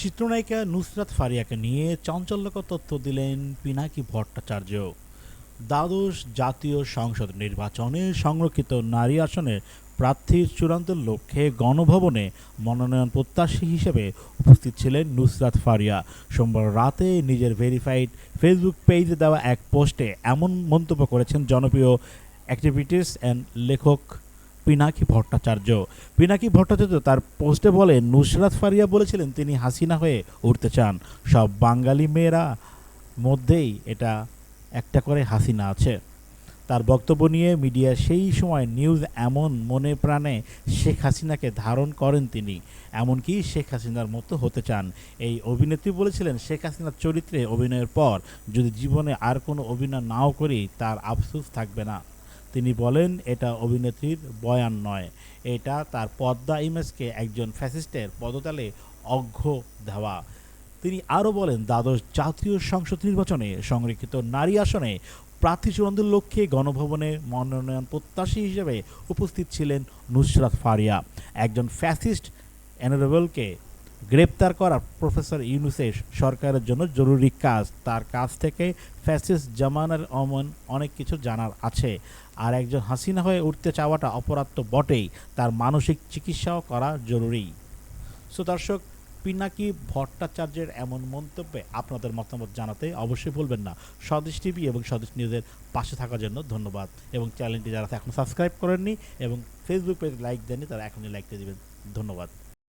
চিত্রনায়িকা নুসরাত ফারিয়াকে নিয়ে চাঞ্চল্যকর তথ্য দিলেন পিনাকি ভট্টাচার্য। দ্বাদশ জাতীয় সংসদ নির্বাচনে সংরক্ষিত নারী আসনের প্রার্থীর চূড়ান্ত লক্ষ্যে গণভবনে মনোনয়ন প্রত্যাশী হিসেবে উপস্থিত ছিলেন নুসরাত ফারিয়া। সোমবার রাতে নিজের ভেরিফাইড ফেসবুক পেজে দেওয়া এক পোস্টে এমন মন্তব্য করেছেন জনপ্রিয় অ্যাক্টিভিটিস অ্যান্ড লেখক পিনাকি ভট্টাচার্য। পিনাকি ভট্টাচার্য তার পোস্টে বলে, নুসরাত ফারিয়া বলেছিলেন তিনি হাসিনা হয়ে উঠতে চান। সব বাঙালি মেয়েরা মধ্যেই এটা একটা করে হাসিনা আছে। তার বক্তব্য নিয়ে মিডিয়া সেই সময় নিউজ এমন মনে প্রাণে শেখ হাসিনাকে ধারণ করেন তিনি, এমনকি শেখ হাসিনার মতো হতে চান। এই অভিনেত্রী বলেছিলেন, শেখ হাসিনার চরিত্রে অভিনয়ের পর যদি জীবনে আর কোনো অভিনয় নাও করি, তার আফসোস থাকবে না। তিনি বলেন, এটা অভিনেত্রীর বয়ান নয়। এটা তার পদ্মা ইমেজকে একজন ফ্যাসিস্টের পদতলে অঘ্য দেওয়া। তিনি আরও বলেন, দ্বাদশ জাতীয় সংসদ নির্বাচনে সংরক্ষিত নারী আসনে প্রার্থী চূড়ান্তের লক্ষ্যে গণভবনে মনোনয়ন প্রত্যাশী হিসেবে উপস্থিত ছিলেন নুসরাত ফারিয়া। একজন ফ্যাসিস্ট অ্যানারেবলকে গ্রেপ্তার করা প্রফেসর ইউনুসের সরকারের জন্য জরুরি কাজ। তার কাছ থেকে ফ্যাসিস্ট জামানার অমন অনেক কিছু জানার আছে। আর একজন হাসিনা হয়ে উঠতে চাওয়াটা অপরাধ তো বটেই। তার মানসিক চিকিৎসাও করা জরুরি। সো দর্শক, পিনাকি ভট্টাচার্যের এমন মন্তব্যে আপনাদের মতামত জানাতে অবশ্যই ভুলবেন না। স্বদেশ টিভি এবং স্বদেশ নিউজের পাশে থাকার জন্য ধন্যবাদ। এবং চ্যানেলটি যারা এখন সাবস্ক্রাইব করেননি এবং ফেসবুক পেজ লাইক দেননি, তারা এখনই লাইক দিয়ে দেবেন। ধন্যবাদ।